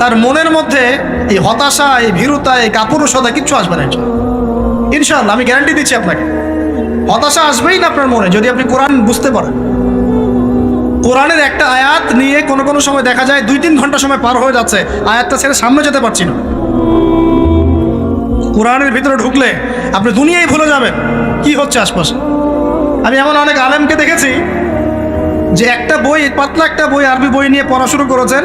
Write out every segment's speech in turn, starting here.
তার মনের মধ্যে এই হতাশা, এই ভীরুতা, এই কাপুরুষতা কিচ্ছু আসবে না। ইনশাআল্লাহ। আমি গ্যারান্টি দিচ্ছি আপনাকে। হতাশা আসবেই না আপনার মনে, যদি আপনি কোরআন বুঝতে পারেন। কোরআনের একটা আয়াত নিয়ে কোনো কোনো সময় দেখা যায় দুই তিন ঘণ্টা সময় পার হয়ে যাচ্ছে, আয়াতটা ছেড়ে সামনে যেতে পারছি না। কোরআনের ভিতরে ঢুকলে আপনি দুনিয়াই ভুলে যাবেন, কি হচ্ছে আশপাশে? আমি এমন অনেক আলেমকে দেখেছি যে একটা বই, পাতলা একটা বই আরবি বই নিয়ে পড়া শুরু করেছেন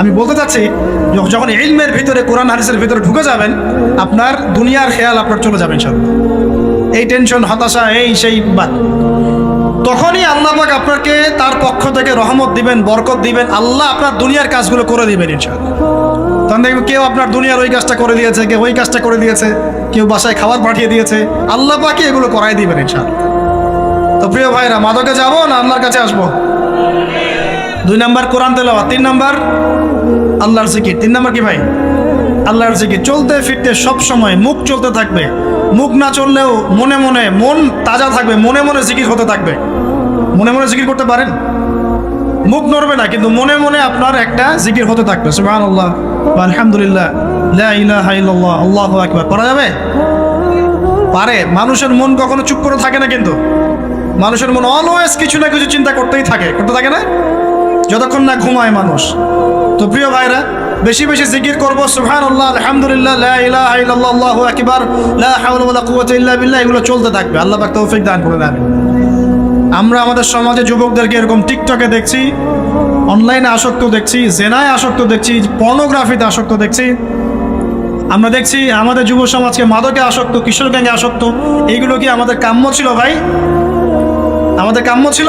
আমি বলতে চাচ্ছি যখন ইলমের ভিতরে, কোরআন হারিসের ভিতরে ঢুকে যাবেন, আপনার দুনিয়ার খেয়াল আপনার চলে যাবেন সব এই টেনশন, হতাশা, এই সেই বাদ। তখনই আল্লাহ আপনাকে তার পক্ষ থেকে রহমত দিবেন, বরকত দিবেন, আল্লাহ আপনার দুনিয়ার কাজগুলো করে দিবেন ইনশাআল্লাহ। তখন দেখবেন কেউ আপনার দুনিয়ার ওই কাজটা করে দিয়েছে, কেউ ওই কাজটা করে দিয়েছে, কেউ বাসায় খাবার পাঠিয়ে দিয়েছে, আল্লাহ পাকে এগুলো করাই দিবেন ইনশাআল্লাহ। তো প্রিয় ভাইরা, মাদকে যাব না আল্লাহর কাছে আসব? দুই নাম্বার কোরআন তেলাওয়া তিন নাম্বার আল্লাহর জিকির। তিন নাম্বার কি ভাই? আল্লাহর জিকির। চলতে ফিরতে সব সময় মুখ চলতে থাকবে। মুখ না চললেও মনে মনে মন তাজা থাকবে, মনে মনে জিকির হতে থাকবে। মনে মনে জিকির করতে পারেন? মুখ নড়বে না, কিন্তু মনে মনে আপনার একটা জিকির হতে থাকবে। সুবহান আল্লাহ আলহামদুলিল্লাহ। আল্লাহু আকবার। করা যাবে? পারে। মানুষের মন কখনো চুপ করে থাকে না কিন্তু। মানুষের মন অলওয়েজ কিছু না কিছু চিন্তা করতেই থাকে। করতে থাকে না? যতক্ষণ না ঘুমায় মানুষ। তো প্রিয় ভাইরা, বেশি বেশি জিকির করব সুবহান আল্লাহ আলহামদুলিল্লাহ ইল্লা বিল্লাহ, এগুলো চলতে থাকবে। আল্লাহ পাক তৌফিক দান করে দেন আমরা আমাদের সমাজে যুবকদেরকে এরকম টিকটকে দেখছি, অনলাইনে আসক্ত দেখছি, জেনায় আসক্ত দেখছি, পর্নোগ্রাফিতে আসক্ত দেখছি। আমরা দেখছি আমাদের যুব সমাজকে মাদকে আসক্ত, কিশোর গ্যাংয়ে আসক্ত, এইগুলো কি আমাদের কাম্য ছিল ভাই? আমাদের কাম্য ছিল?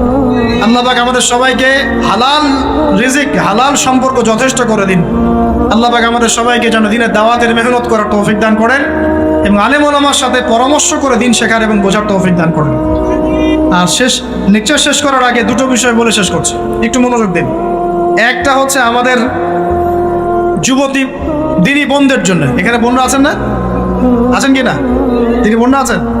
আল্লাহ পাক আমাদের সবাইকে হালাল রিজিক, হালাল সম্পর্ক যথেষ্ট করে দিন। আল্লাহ পাক আমাদের সবাইকে যেন দিনের দাওয়াতের মেহনত করার তৌফিক দান করেন এবং আলেম ওলামার সাথে পরামর্শ করে দিন শেখার এবং বোঝার তৌফিক দান করেন। আর শেষ, লেকচার শেষ করার আগে দুটো বিষয় বলে শেষ করছি। একটু মনোযোগ দিন। একটা হচ্ছে আমাদের যুবতী, দিনী বোনদের জন্য। এখানে বোনরা আছেন না? আছেন কি না? দিনী বোনরা আছেন?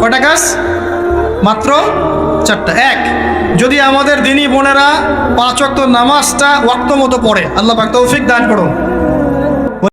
কয়টা কাজ মাত্র চারটা। এক, যদি আমাদের দিনী বোনেরা পাঁচ ওয়াক্ত নামাজটা ওয়াক্ত মতো পড়ে, আল্লাহ পাক তৌফিক দান করুন।